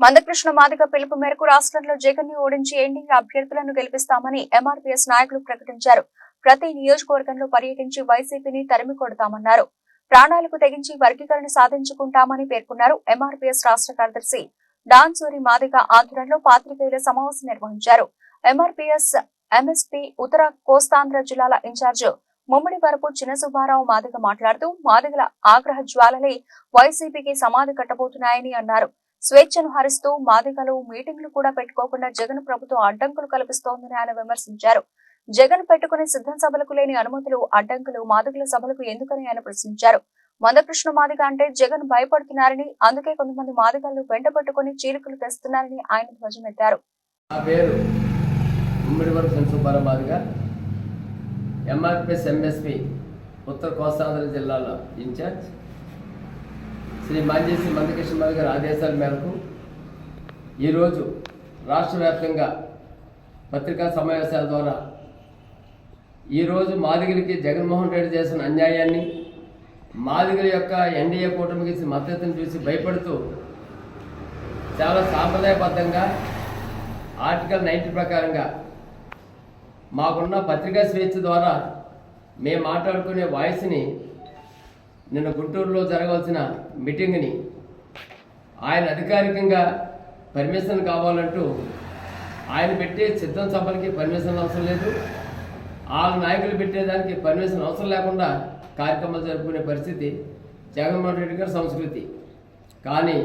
మందకృష్ణ మాదిగ పిలుపు మేరకు రాష్ట్రంలో జగన్ని ఓడించి ఎన్డీఏ అభ్యర్థులను గెలిపిస్తామని ఎంఆర్పీఎస్ నాయకులు ప్రకటించారు. ప్రతి నియోజకవర్గంలో పర్యటించి వైసీపీని తరిమి కొడతామన్నారు. ప్రాణాలకు తెగించి వర్గీకరణ సాధించుకుంటామని పేర్కొన్నారు ఎంఆర్పీఎస్ రాష్ట్ర కార్యదర్శి డాన్సూరి మాదిగ ఆధ్వర్యంలో పాత్రికేయుల సమావేశం నిర్వహించారు. ఎంఆర్పీఎస్ ఎంఎస్పీ ఉత్తర కోస్తాంధ్ర జిల్లాల ఇన్ఛార్జ్ ముమ్మడి వరపు చిన్న సుబ్బారావు మాదిగ మాట్లాడుతూ మాదిగల ఆగ్రహ జ్వాలలే వైసీపీకి సమాధి కట్టబోతున్నాయని అన్నారు. స్వేచ్ఛను హరిస్తూ మాదిగలు మీటింగ్లు కూడా పెట్టుకోకుండా జగన్ ప్రభుత్వం అడ్డంకులు కల్పిస్తోందని ఆయన విమర్శించారు. జగన్ పెట్టుకునే సిద్ధం సభలకు లేని అనుమతులు అడ్డంకులు మాదిగల సభలకు ఎందుకని ఆయన ప్రశ్నించారు. మందకృష్ణ మాదిగ అంటే జగన్ భయపడుతున్నారని అందుకే కొంతమంది మాదిగలను వెంట పెట్టుకుని చీలికలు తెస్తున్నారని ఆయన ధ్వజమెత్తారు ఎంఆర్పిఎస్ ఎంఎస్పి ఉత్తర కోస్తాంధ్ర జిల్లాలో ఇన్ఛార్జ్. శ్రీ మాంజేసి మందకృష్ణ గారి ఆదేశాల మేరకు ఈరోజు రాష్ట్ర వ్యాప్తంగా పత్రికా సమావేశాల ద్వారా ఈరోజు మాదిగిరికి జగన్మోహన్ రెడ్డి చేసిన అన్యాయాన్ని మాదిగిరి యొక్క ఎన్డీఏ కూటమికి మద్దతును చూసి భయపడుతూ చాలా సాంప్రదాయబద్ధంగా ఆర్టికల్ నైన్టీ ప్రకారంగా మాకున్న పత్రికా స్వేచ్ఛ ద్వారా మేము మాట్లాడుకునే వాయిస్ని నిన్న గుంటూరులో జరగవలసిన మీటింగ్ని ఆయన అధికారికంగా పర్మిషన్ కావాలంటూ ఆయన పెట్టే సిద్ధం సభలకి పర్మిషన్ అవసరం లేదు. వాళ్ళ నాయకులు పెట్టేదానికి పర్మిషన్ అవసరం లేకుండా కార్యక్రమాలు జరుపుకునే పరిస్థితి జగన్మోహన్ రెడ్డి గారి సంస్కృతి. కానీ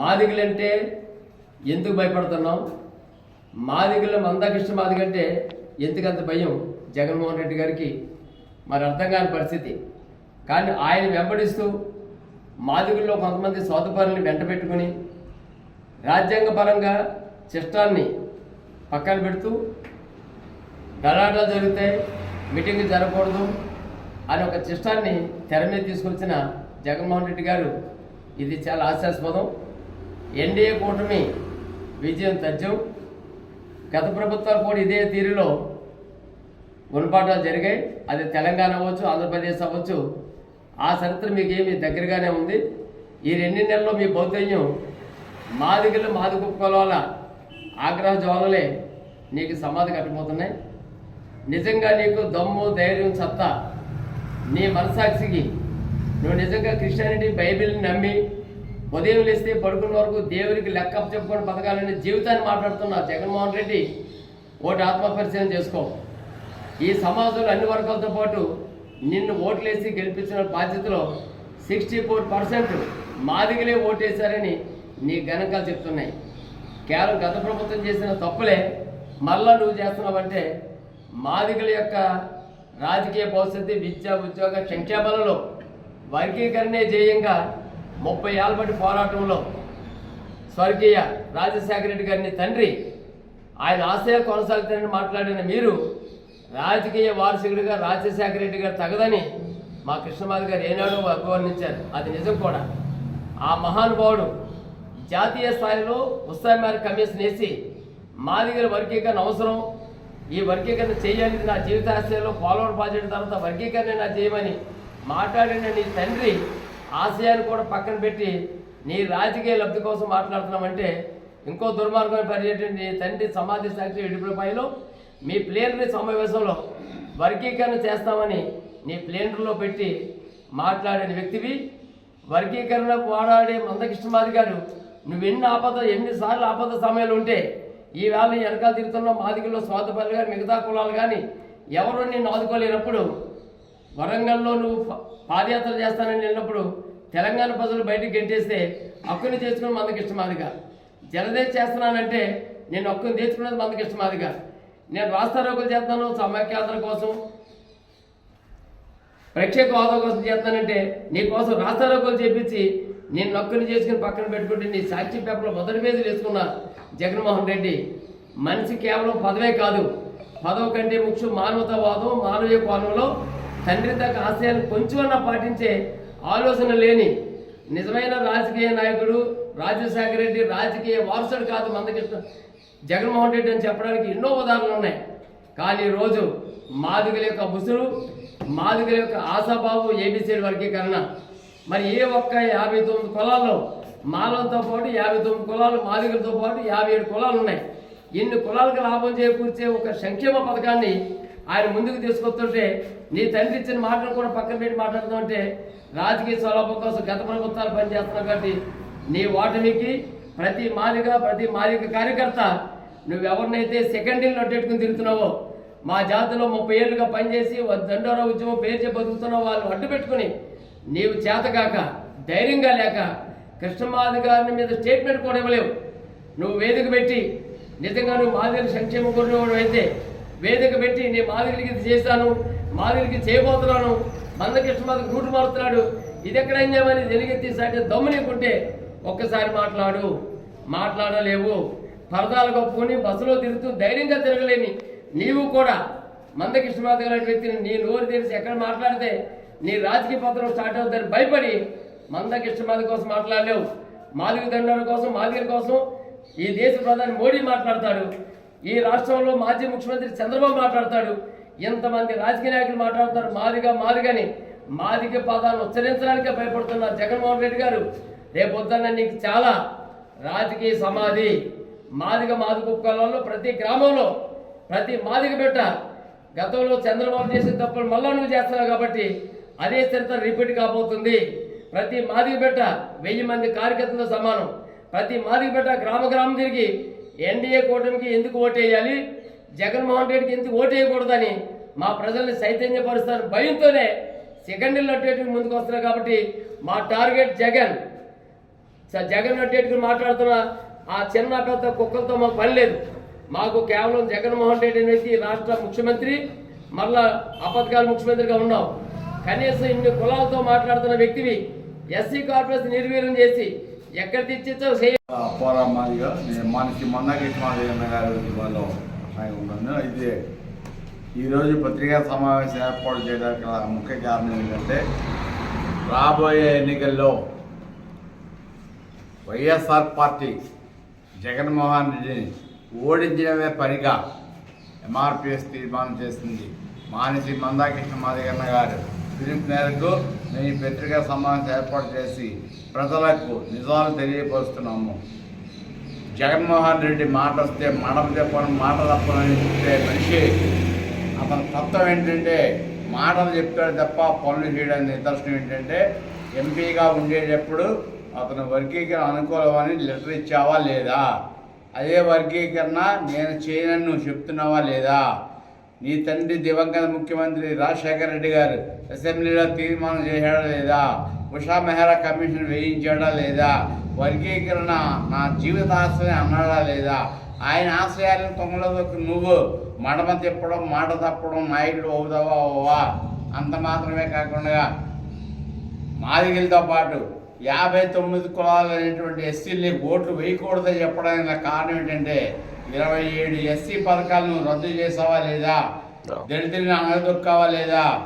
మాదిగలంటే ఎందుకు భయపడుతున్నాం? మాదిగల మందకృష్ణ మాదిగంటే ఎందుకంత భయం జగన్మోహన్ రెడ్డి గారికి? మరి అర్థం కాని పరిస్థితి. కానీ ఆయన వెంబడిస్తూ మాదిగుల్లో కొంతమంది సోదపరుల్ని వెంట పెట్టుకుని రాజ్యాంగపరంగా చిష్టాన్ని పక్కన పెడుతూ గలాటాలు జరుగుతాయి మీటింగ్ జరగకూడదు అని ఒక చిష్టాన్ని తెర మీద తీసుకొచ్చిన జగన్మోహన్ రెడ్డి గారు ఇది చాలా హాస్యాస్పదం ఎన్డీఏ కూటమి విజయం తథ్యం. గత ప్రభుత్వాలు కూడా ఇదే తీరులో గుణపాఠాలు జరిగాయి. అది తెలంగాణ అవ్వచ్చు ఆంధ్రప్రదేశ్ అవ్వచ్చు. ఆ చరిత్ర మీకేమి దగ్గరగానే ఉంది. ఈ రెండు నెలల్లో మీ బౌద్ధన్యం మాదిగలు మాది ఆగ్రహ జ్వాలలే నీకు సమాధి కట్టిపోతున్నాయి. నిజంగా నీకు దమ్ము ధైర్యం సత్తా నీ మనసాక్షికి నువ్వు నిజంగా క్రిస్టియానిటీ బైబిల్ని నమ్మి ఉదయం లేస్తే పడుకున్న వరకు దేవునికి లెక్క చెప్పుకొని బతకాలని జీవితాన్ని మాట్లాడుతున్నా జగన్మోహన్ రెడ్డి ఓటు ఆత్మపరిశీలన చేసుకో. ఈ సమాజంలో అన్ని వర్గాలతో పాటు నిన్ను ఓట్లేసి గెలిపించిన బాధ్యతలో సిక్స్టీ ఫోర్ పర్సెంట్ మాదిగలే ఓటేశారని నీ గణకాలు చెప్తున్నాయి. కేవలం గత ప్రభుత్వం చేసిన తప్పులే మళ్ళా నువ్వు చేస్తున్నావంటే మాదిగల యొక్క రాజకీయ భవిష్యత్తు విద్య ఉద్యోగ సంక్షేమాలలో వర్గీకరణే జేయంగా ముప్పై ఏళ్ళ పోరాటంలో స్వర్గీయ రాజశేఖర రెడ్డి గారిని తండ్రి ఆయన ఆశయాలు కొనసాగుతారని మాట్లాడిన మీరు రాజకీయ వారసుడిగా రాజశేఖర రెడ్డి గారు తగదని మా కృష్ణమాధ గారు ఏనాడో అభివర్ణించారు అది నిజం కూడా. ఆ మహానుభావుడు జాతీయ స్థాయిలో ఉత్సాహ మేర కమిషన్ వేసి మాదిగల వర్గీకరణ అవసరం. ఈ వర్గీకరణ చేయాలి నా జీవితాశయంలో పోలవరం ప్రాజెక్టు తర్వాత వర్గీకరణ నా చేయమని మాట్లాడిన నీ తండ్రి ఆశయాన్ని కూడా పక్కన పెట్టి నీ రాజకీయ లబ్ధి కోసం మాట్లాడుతున్నామంటే ఇంకో దుర్మార్గమైన పర్యటన నీ తండ్రి సమాధి సాక్షి ఇడుపులపైలో మీ ప్లేనరీ సమావేశంలో వర్గీకరణ చేస్తామని నీ ప్లేనరీలో పెట్టి మాట్లాడిన వ్యక్తివి వర్గీకరణ పోరాడే మందకృష్ణమాది గారు. నువ్వు ఎన్ని ఆపద ఎన్నిసార్లు ఆపద సమయాలు ఉంటే ఈవేళ వెనకాల తిరుగుతున్న మాదిగల్లో స్వాతపల్లి కానీ మిగతా కులాలు కానీ ఎవరు నిన్ను ఆదుకోలేనప్పుడు వరంగల్లో నువ్వు పాదయాత్ర చేస్తానని వెళ్ళినప్పుడు తెలంగాణ ప్రజలు బయటకు గెంటేస్తే హక్కుని చేసుకుని మందకి ఇష్టమాదిగా జలదేశ్ చేస్తున్నానంటే నేను హక్కుని తెచ్చుకున్నది మందకిష్టమాదిగా నేను రాష్ట్ర రోగులు చేస్తాను సమాఖ్యాతల కోసం ప్రేక్షక హోదా కోసం చేస్తానంటే నీ కోసం రాష్ట్ర రోగులు చేపించి నేను నొక్కని చేసుకుని పక్కన పెట్టుకుంటే నీ సాక్షి పేపర్లో మొదటి మీద వేసుకున్న జగన్మోహన్ రెడ్డి మనిషి కేవలం పదవే కాదు. పదవ కంటే ముఖ్యం మానవతావాదం మానవీయ కోణంలో తండ్రి తగ్గ ఆశయాన్ని కొంచెమన్నా పాటించే ఆలోచన లేని నిజమైన రాజకీయ నాయకుడు రాజశేఖర రెడ్డి రాజకీయ వారసుడు కాదు మందకృష్ణ. జగన్మోహన్ రెడ్డి అని చెప్పడానికి ఎన్నో ఉదాహరణలు ఉన్నాయి. కానీ ఈరోజు రోజు మాదిగల యొక్క ముసురు మాదిగల యొక్క ఆశాభావం ఏబిసిడి వర్గీకరణ. మరి ఏ ఒక్క యాభై తొమ్మిది కులాల్లో మాలలతో పాటు యాభై తొమ్మిది కులాలు మాదిగలతో పాటు యాభై ఏడు కులాలు ఉన్నాయి. ఇన్ని కులాలకు లాభం చేకూర్చే ఒక సంక్షేమ పథకాన్ని ఆయన ముందుకు తీసుకొస్తుంటే నీ తండ్రి ఇచ్చిన మాటలు కూడా పక్కన పెట్టి మాట్లాడుతుంటే రాజకీయ స్వలాభం కోసం గత ప్రభుత్వాలు పనిచేస్తున్నావు కాబట్టి నీ ఓటమికి ప్రతి మాలిక ప్రతి మాలిక కార్యకర్త నువ్వెవరినైతే సెకండరీలో అడ్డెట్టుకుని తిరుగుతున్నావో మా జాతిలో ముప్పై ఏళ్ళుగా పనిచేసి దండోర ఉద్యమం పేరు చెప్పి బతుకుతున్న వాళ్ళు అడ్డు పెట్టుకుని నీవు చేతకాక ధైర్యంగా లేక కృష్ణమాధి గారి మీద స్టేట్మెంట్ కూడా ఇవ్వలేవు. నువ్వు వేదిక పెట్టి నిజంగా నువ్వు మాదిరి సంక్షేమ కోరినవాడు అయితే వేదిక పెట్టి నేను మాదిరికి ఇది చేశాను మాదిరికి చేయబోతున్నాను మందకృష్ణమాదికి రూటు మారుతున్నాడు ఇది ఎక్కడ అయిందేమని వెలుగెత్తి సాటి దమ్ము నీకుంటే ఒక్కసారి మాట్లాడు. మాట్లాడలేవు. పరదాలు కప్పుకొని బస్సులో తిరుగుతూ ధైర్యంగా తిరగలేని నీవు కూడా. మందకృష్ణమాధ గారి వ్యక్తిని నీ నోరు తెరిచి ఎక్కడ మాట్లాడితే నీ రాజకీయ పత్రం స్టార్ట్ అవుతుందని భయపడి మందకృష్ణమాధ కోసం మాట్లాడలేవు. మాదిగ దండల కోసం మాదిగల కోసం ఈ దేశ ప్రధాని మోడీ మాట్లాడతాడు. ఈ రాష్ట్రంలో మాజీ ముఖ్యమంత్రి చంద్రబాబు మాట్లాడతాడు. ఎంతమంది రాజకీయ నాయకులు మాట్లాడుతారు మాదిగా మాదిగని మాదిగ పదాలను ఉచ్చరించడానికే భయపడుతున్నారు జగన్మోహన్ రెడ్డి గారు. రేపొద్దున్న నీకు చాలా రాజకీయ సమాధి మాదిగ మాదిగొక్కలలో ప్రతి గ్రామంలో ప్రతి మాదిగ బిడ్డ గతంలో చంద్రబాబు చేసిన తప్పులు మళ్ళా నువ్వు చేస్తున్నావు కాబట్టి అదే చరిత్ర రిపీట్ కాబోతుంది. ప్రతి మాదిగ బిడ్డ వెయ్యి మంది కార్యకర్తలతో సమానం. ప్రతి మాదిగ బిడ్డ గ్రామ గ్రామం తిరిగి ఎన్డీఏ కూటమికి ఎందుకు ఓటేయాలి? జగన్మోహన్ రెడ్డికి ఎందుకు ఓటేయకూడదని మా ప్రజల్ని చైతన్యపరుస్తాను భయంతోనే సెకండ్ అట్టేటికి ముందుకు వస్తున్నారు కాబట్టి మా టార్గెట్ జగన్. సార్ జగన్ రెడ్డి మాట్లాడుతున్న ఆ చిన్న పెద్ద కుక్కలతో మాకు పని లేదు. మాకు కేవలం జగన్మోహన్ రెడ్డి అనేది రాష్ట్ర ముఖ్యమంత్రి మళ్ళా అపథకాల ముఖ్యమంత్రిగా ఉన్నాం. కనీసం ఇన్ని కులాలతో మాట్లాడుతున్న వ్యక్తివి ఎస్సీ కార్పొరేషన్ నిర్వీర్యం చేసి ఎక్కడ తెచ్చిచ్చో పోరా నేను మనకి మందాకృష్ణ మాదిగన్న గారి ఉన్నాను అయితే ఈరోజు పత్రికా సమావేశం ఏర్పాటు చేయడానికి ముఖ్య కారణం ఏంటంటే రాబోయే ఎన్నికల్లో వైఎస్ఆర్ పార్టీ జగన్మోహన్ రెడ్డిని ఓడించడమే పనిగా ఎంఆర్పిఎస్ తీర్మానం చేసింది. మానసి మందాకృష్ణ మాదిగన్న గారు పిలుపు మేరకు మేము పత్రికా సమావేశం ఏర్పాటు చేసి ప్రజలకు నిజాలు తెలియపరుస్తున్నాము. జగన్మోహన్ రెడ్డి మాట వస్తే మడమ చెప్పడం మాట తప్పనని చెప్పే మనిషి అతని తత్వం ఏంటంటే మాటలు చెప్తాడు తప్ప పనులు చేయడానికి నిదర్శనం ఏంటంటే ఎంపీగా ఉండేటప్పుడు అతను వర్గీకరణ అనుకూలమని లెటర్ ఇచ్చావా లేదా? అదే వర్గీకరణ నేను చేయనని నువ్వు చెప్తున్నావా లేదా? నీ తండ్రి దివంగత ముఖ్యమంత్రి రాజశేఖర రెడ్డి గారు అసెంబ్లీలో తీర్మానం చేశాడా లేదా? ఉషా మెహ్రా కమిషన్ వేయించాడా లేదా? వర్గీకరణ నా జీవిత ఆశ్రయం అన్నాడా లేదా? ఆయన ఆశయాలను తొమ్మిదిలోకి నువ్వు. మడమ తిప్పడం మాట తప్పడం నాయకుడు అవుతావా అవ్వవా? అంత మాత్రమే కాకుండా మాదిగలతో పాటు యాభై తొమ్మిది కులాలు అనేటువంటి ఎస్సీలని ఓట్లు వేయకూడదని చెప్పడానికి కారణం ఏంటంటే ఇరవై ఏడు ఎస్సీ పథకాలను రద్దు చేసావా లేదా? దళితులను అనగదొక్కావా లేదా?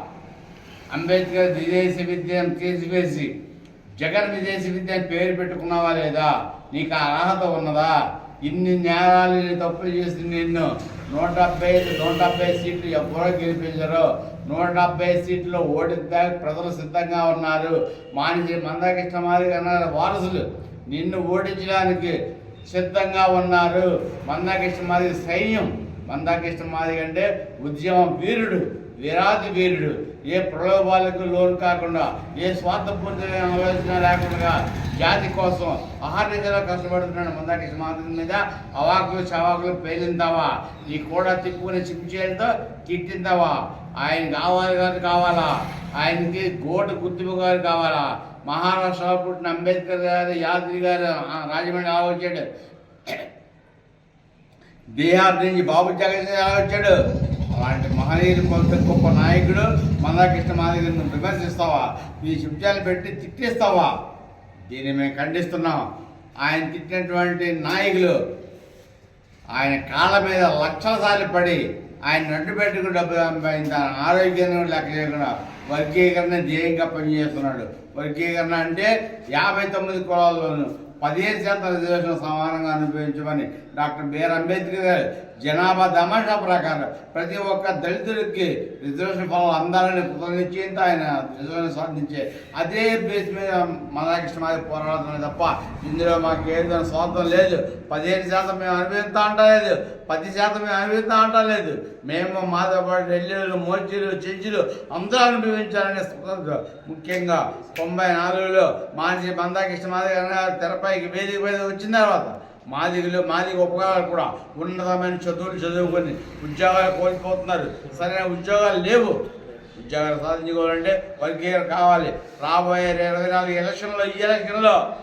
అంబేద్కర్ విదేశీ విద్యను తీసివేసి జగన్ విదేశీ విద్య పేరు పెట్టుకున్నావా లేదా? నీకు ఆ అర్హత ఉన్నదా? ఇన్ని నేరాలు ఇన్ని తప్పులు చేసి నిన్ను నూట డెబ్బై ఐదు నూట డెబ్బై సీట్లు ఎవరో గెలిపించరు. నూట డెబ్బై సీట్లు ఓడిద్దానికి ప్రజలు సిద్ధంగా ఉన్నారు. మానిసి మందాకృష్ణ మాదిరి అన్నారు వారసులు నిన్ను ఓడించడానికి సిద్ధంగా ఉన్నారు. మందాకృష్ణ మాదిరి సైన్యం మందాకృష్ణ మాదిరి అంటే ఉద్యమ వీరుడు వీరాది వీరుడు. ఏ ప్రలోభాలకు లోను కాకుండా ఏ స్వార్థపూర్తమైన ఆలోచన లేకుండా జాతి కోసం ఆహార్యతలో కష్టపడుతున్నాడు మందాకృష్ణ మాదిరి మీద. అవాకులు చవాకులు పేలిందావా? ఈ కూడా తిప్పుకుని చిప్చేలతో తిట్టిందావా? ఆయన కావాలి కాదు కావాలా? ఆయనకి గోటు గుర్తింపు గారు కావాలా? మహారాష్ట్రలో పుట్టిన అంబేద్కర్ గారు యాదగిరి గారు ఆ, రాజమండ్రి అలా వచ్చాడు? బీహార్ నుంచి బాబు జగన్ వచ్చాడు? అలాంటి మహనీయులు కొంత గొప్ప నాయకుడు మందాకృష్ణ మాదిరిని విమర్శిస్తావా? నీ శిబ్జాలు పెట్టి తిట్టిస్తావా? దీన్ని మేము ఖండిస్తున్నాం. ఆయన తిట్టినటువంటి నాయకులు ఆయన కాళ్ళ మీద లక్షల సార్లు పడి ఆయన నడ్డు పెట్టుకుని డబ్బు సంపాదించిన ఆరోగ్యాన్ని లెక్క చేయకుండా వర్గీకరణ ధ్యేయంగా పనిచేస్తున్నాడు. వర్గీకరణ అంటే యాభై తొమ్మిది కులాల్లోనూ పదిహేను శాతం రిజర్వేషన్ సమానంగా అనుభవించమని డాక్టర్ బిఆర్ అంబేద్కర్ గారు జనాభా దమాషా ప్రకారం ప్రతి ఒక్క దళితుడికి రిజర్వేషన్ ఫలం అందాలని నిశ్చయంతో ఆయన రిజర్వేషన్ సాధించే అదే బేస్ మీద మదాకృష్ణ మాది పోరాడుతున్నాయి తప్ప ఇందులో మాకు ఏదో స్వార్థం లేదు. పదిహేను శాతం మేము అనుభవిస్తా అంటలేదు పది శాతం మేము అనుభవిస్తా అంటలేదు మేము మాతో పాటు ఢిల్లీలు మోర్చీలు చెంచులు అందరూ అనుభవించాలనే స్వతంత్రం ముఖ్యంగా తొంభై నాలుగులో మాజీ మందాకృష్ణ మాది తెరపైకి వేదిక మీద వచ్చిన తర్వాత మాదిగలు మాదిగ ఉపకారాలు కూడా ఉన్నతమైన చదువులు చదువుకొని ఉద్యోగాలు కోల్పోతున్నారు. సరైన ఉద్యోగాలు లేవు. ఉద్యోగాలు సాధించుకోవాలంటే వర్గీకరణ కావాలి? రాబోయే ఇరవై నాలుగు ఎలక్షన్లో ఈ ఎలక్షన్లో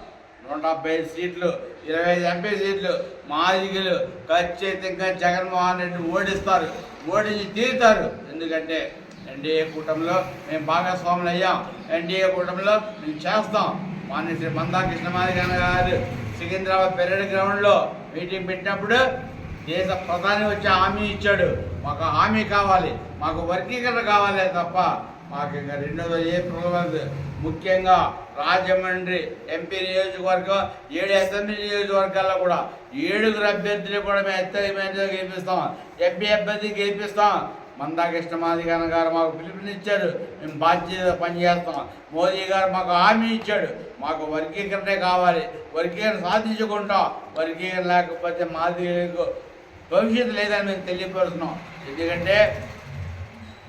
నూట డెబ్బై ఐదు సీట్లు ఇరవై ఐదు ఎంపీ సీట్లు మాదిగలు ఖచ్చితంగా జగన్మోహన్ రెడ్డి ఓడిస్తారు. ఓడించి తీరుతారు. ఎందుకంటే ఎన్డీఏ కూటమిలో మేము భాగస్వాములు అయ్యాం. ఎన్డీఏ కూటమిలో మేము చేస్తాం. మాన్య శ్రీ మందా మాదిగన్న గారు సికింద్రాబాద్ పెరేడ్ గ్రౌండ్లో మీటింగ్ పెట్టినప్పుడు దేశ ప్రధాని వచ్చి హామీ ఇచ్చాడు. మాకు హామీ కావాలి. మాకు వర్గీకరణ కావాలి తప్ప మాకు ఇంకా రెండోది ఏ ప్రొలవదు ముఖ్యంగా రాజమండ్రి ఎంపీ నియోజకవర్గం ఏడు అసెంబ్లీ నియోజకవర్గాల్లో కూడా ఏడుగురు అభ్యర్థులు కూడా మేము ఎత్తైన గెలిపిస్తాం. ఎంపీ అభ్యర్థి గెలిపిస్తాం. మందాకృష్ణ మాదిగాన గారు మాకు పిలుపునిచ్చారు. మేము బాధ్యత పనిచేస్తాం మోదీ గారు మాకు హామీ ఇచ్చాడు. మాకు వర్గీకరణే కావాలి. వర్గీకరణ సాధించుకుంటాం. వర్గీకరణ లేకపోతే మాదిగలకు భవిష్యత్తు లేదని మేము తెలియపరుస్తున్నాం. ఎందుకంటే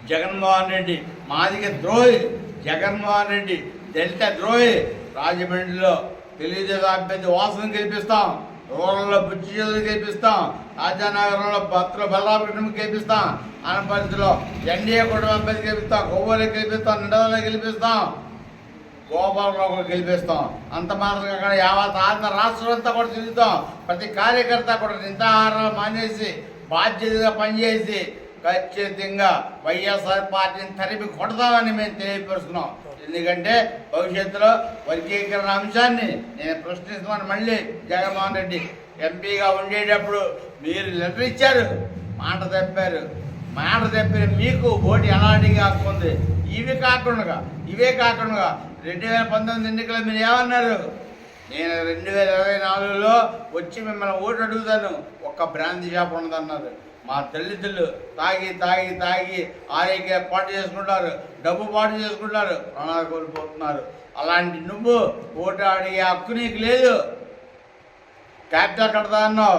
జగన్మోహన్ రెడ్డి మాదిగ ద్రోహి. జగన్మోహన్ రెడ్డి దళిత ద్రోహి. రాజమండ్రిలో తెలుగుదేశం అభ్యర్థి వాసన గెలిపిస్తాం. రూరల్లో బుచ్చి చదువు గెలిపిస్తాం రాజానగరంలో భక్తుల బలరామకృష్ణ గెలిపిస్తాం అనపరిధిలో ఎన్డీఏ కుటుంబ అభ్యర్థి గెలిపిస్తాం కొవ్వూరు గెలిపిస్తాం నిండవలో గెలిపిస్తాం. గోపాలరావు కూడా గెలిపిస్తాం. అంత మాత్రం అక్కడ యావత్ ఆంధ్ర రాష్ట్రం అంతా కూడా తిరుగుతాం. ప్రతి కార్యకర్త కూడా నిద్రాహారాలు మానేసి బాధ్యతగా పనిచేసి ఖచ్చితంగా వైఎస్ఆర్ పార్టీని తరిమి కొడతామని మేము తెలియపరుస్తున్నాం. ఎందుకంటే భవిష్యత్తులో వర్గీకరణ అంశాన్ని నేను ప్రశ్నిస్తున్నాను మళ్ళీ జగన్మోహన్ రెడ్డి ఎంపీగా ఉండేటప్పుడు మీరు లెటర్ ఇచ్చారు మాట తప్పారు. మాట తప్పిన మీకు ఓటు ఎలాంటిగా హక్కుంది ఇవి కాకుండా ఇవే కాకుండా రెండు వేల పంతొమ్మిది ఎన్నికలు మీరు ఏమన్నారు? నేను రెండు వేల ఇరవై నాలుగులో వచ్చి మిమ్మల్ని ఓటు అడుగుతాను ఒక్క బ్రాంతి షాప్ ఉన్నదన్నారు మా తల్లిదండ్రులు తాగి తాగి తాగి ఆరోగ్య పాటు చేసుకుంటారు డబ్బు పాటు చేసుకుంటారు ప్రాణాలు కోల్పోతున్నారు. అలాంటి నువ్వు ఓటు అడిగే హక్కు నీకు లేదు. క్యాపిటల్ కడతా అన్నావు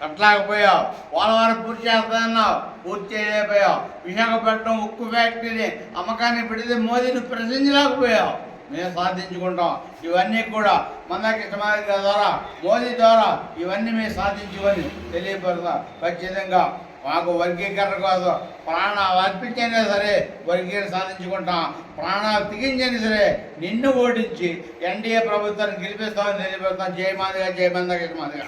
కట్టలేకపోయావు పోలవరం పూర్తి చేస్తా అన్నావు పూర్తి చేయలేకపోయావు. విశాఖపట్నం ఉక్కు ఫ్యాక్టరీని అమ్మకాన్ని పెడితే మోదీని ప్రశ్నించలేకపోయావు. మేము సాధించుకుంటాం. ఇవన్నీ కూడా మనకి సమాజ ద్వారా మోదీ ద్వారా ఇవన్నీ మేము సాధించుకొని తెలియపడతాం ఖచ్చితంగా మాకు వర్గీకరణ కోసం ప్రాణాలు అర్పించైనా సరే వర్గీకరణ సాధించుకుంటాం. ప్రాణాలు తెగించైనా సరే నిన్ను ఓడించి ఎన్డీఏ ప్రభుత్వాన్ని గెలిపిస్తామని తెలియపడతాం జయమాదిగా జయమందగా మాదిగా